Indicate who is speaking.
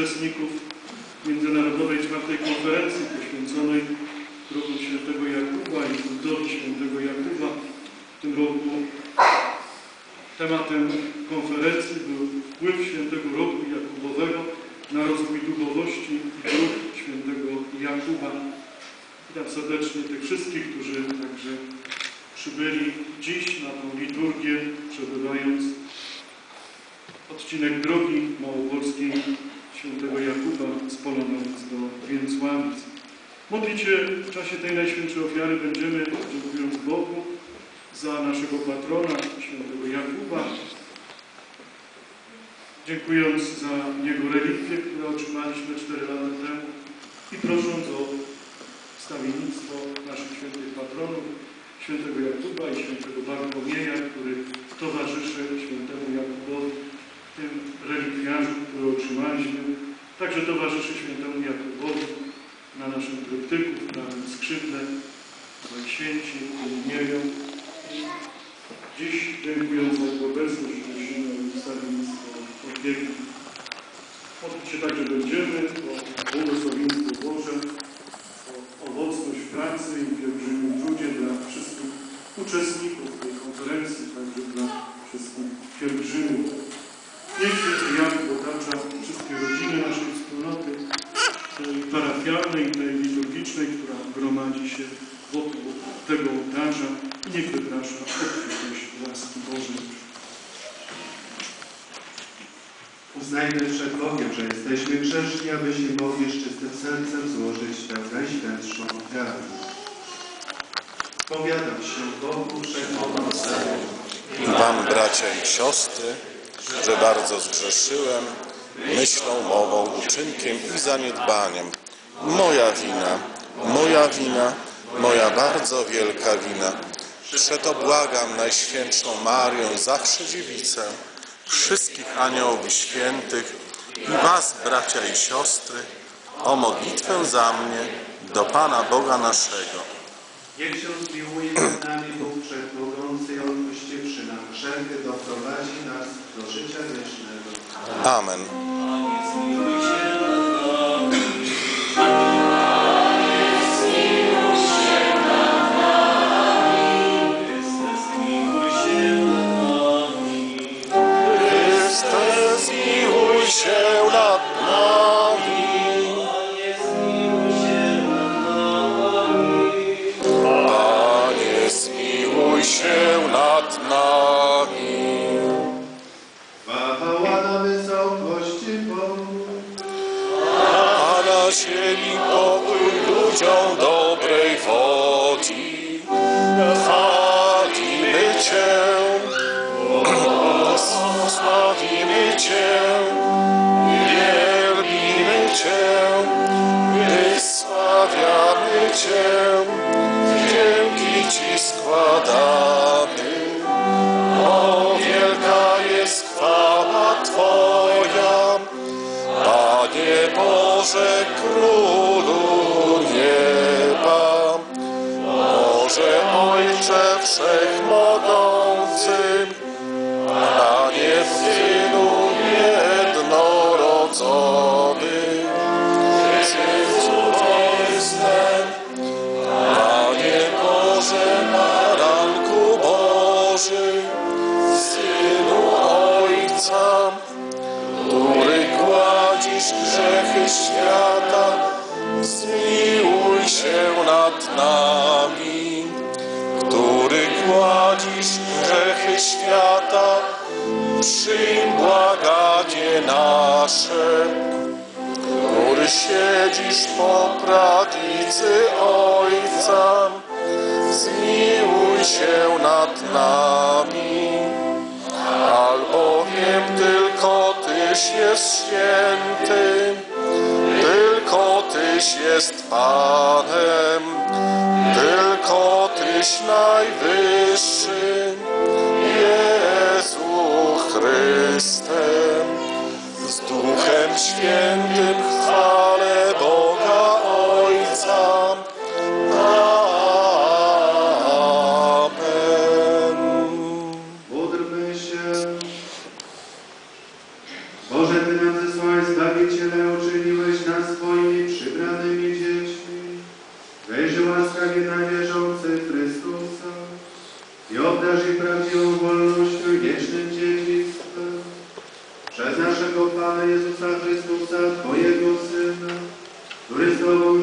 Speaker 1: uczestników Międzynarodowej Czwartej Konferencji poświęconej roku Świętego Jakuba i kultowi Świętego Jakuba. W tym roku tematem konferencji był wpływ Świętego Roku Jakubowego na rozwój duchowości i duch Świętego Jakuba. Witam serdecznie tych wszystkich, którzy także przybyli dziś na tą liturgię, przebywając odcinek drogi małopolskiej świętego Jakuba z Polonowic do Więcławic. Modlić w czasie tej Najświętszej Ofiary będziemy, dziękując Bogu za naszego patrona, świętego Jakuba, dziękując za jego relikwie, które otrzymaliśmy 4 lata temu i prosząc o wstawiennictwo naszych świętych patronów, świętego Jakuba i świętego Bartłomieja, który towarzyszy świętemu Jakubowi otrzymaliśmy, także towarzyszy świętemu Jakubowi na naszym tryptyku, w prawym skrzydle, święci umieją. Dziś dziękując za Jego obecność, prosimy o wstawiennictwo opieki. Modlić się także będziemy o błogosławieństwo Boże, o owocność pracy i pielgrzymim trudzie dla wszystkich uczestników tej konferencji, także dla wszystkich pielgrzymów. Niech Święty Jan otacza wszystkie rodziny naszej wspólnoty, tej parafialnej, tej liturgicznej, która gromadzi się wokół tego ołtarza i niech wyprasza obfitość łaski Bożej.
Speaker 2: Uznajmy przed Bogiem, że jesteśmy grzeszni, abyśmy mogli z czystym sercem złożyć tę najświętszą ofiarę. Powiadam się Bogu Wszechmogącemu
Speaker 3: I Wam, bracia i siostry, że bardzo zgrzeszyłem myślą, mową, uczynkiem i zaniedbaniem. Moja wina, moja wina, moja bardzo wielka wina. Przeto błagam Najświętszą Marię, zawsze dziewicę, wszystkich aniołów świętych i Was, bracia i siostry, o modlitwę za mnie do Pana Boga naszego.
Speaker 2: Niech się zmiłuje nad nami Bóg Wszechmogący i odpuściwszy doprowadzi nas do życia wiecznego.
Speaker 3: Amen. Cię, sławimy Cię, wielbimy Cię, wysławiamy Cię, dzięki Ci składamy. O, wielka jest chwała Twoja, Panie Boże, Królu Boże Ojcze Wszechmogący, Panie Synu jednorodzony, Synu Ojcem, Panie Boże, Baranku Boży, Synu Ojca, który gładzisz grzechy świata, zmiłuj się nad nami. Przyjm błaganie nasze. Który siedzisz po prawicy Ojca, zmiłuj się nad nami albowiem tylko Tyś jest święty, tylko Tyś jest Panem, tylko Tyś najwyższy, Jezu Chryste, z Duchem Świętym no